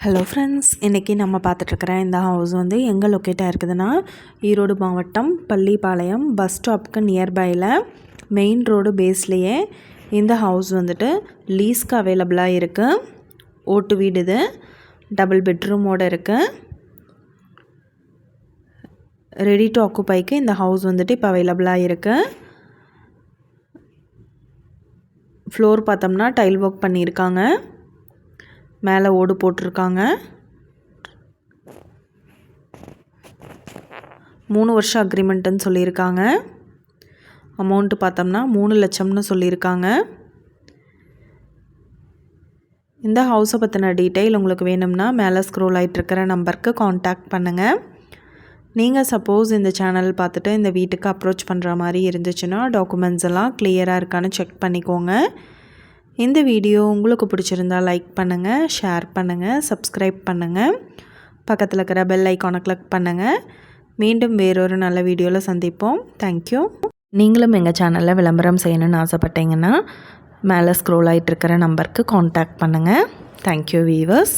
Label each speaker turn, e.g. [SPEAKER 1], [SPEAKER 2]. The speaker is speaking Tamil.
[SPEAKER 1] ஹலோ ஃப்ரெண்ட்ஸ் இன்றைக்கி நம்ம பார்த்துட்ருக்குற இந்த ஹவுஸ் வந்து எங்கே லொக்கேட்டாக இருக்குதுன்னா ஈரோடு மாவட்டம் பள்ளிப்பாளையம் பஸ் ஸ்டாப்புக்கு நியர்பையில் மெயின் ரோடு பேஸ்லேயே இந்த ஹவுஸ் வந்துட்டு லீஸ்க்கு அவைலபிளாக இருக்குது ஓட்டு வீடு இது. டபுள் பெட்ரூமோடு இருக்குது ரெடி டு ஆக்குப்பைக்கு இந்த ஹவுஸ் வந்துட்டு இப்போ அவைலபிளாக இருக்குது ஃப்ளோர் பார்த்தோம்னா டைல் ஒர்க் பண்ணியிருக்காங்க. மேலே ஓடு போட்டிருக்காங்க. மூணு வருஷம் அக்ரிமெண்ட்டுன்னு சொல்லியிருக்காங்க. அமௌண்ட்டு பார்த்தோம்னா மூணு லட்சம்னு சொல்லியிருக்காங்க. இந்த ஹவுஸை பற்றின டீட்டெயில் உங்களுக்கு வேணும்னா மேலே ஸ்க்ரோல் ஆகிட்டுருக்கிற நம்பருக்கு காண்டாக்ட் பண்ணுங்கள் நீங்கள் சப்போஸ் இந்த சேனல் பார்த்துட்டு இந்த வீட்டுக்கு அப்ரோச் பண்ணுற மாதிரி இருந்துச்சுன்னா டாக்குமெண்ட்ஸ் எல்லாம் கிளியராக இருக்கான்னு செக் பண்ணிக்கோங்க. இந்த வீடியோ உங்களுக்கு பிடிச்சிருந்தால் லைக் பண்ணுங்கள் ஷேர் பண்ணுங்கள் சப்ஸ்கிரைப் பண்ணுங்கள் பக்கத்தில் இருக்கிற பெல் ஐக்கானை கிளிக் பண்ணுங்கள் மீண்டும் வேறொரு நல்ல வீடியோவில் சந்திப்போம். தேங்க்யூ நீங்களும் எங்கள் சேனலில் விளம்பரம் செய்யணும்னு ஆசைப்பட்டீங்கன்னா மேலே ஸ்க்ரோல் ஆகிட்டு இருக்கிற நம்பருக்கு காண்டாக்ட் பண்ணுங்கள் தேங்க்யூ வீவர்ஸ்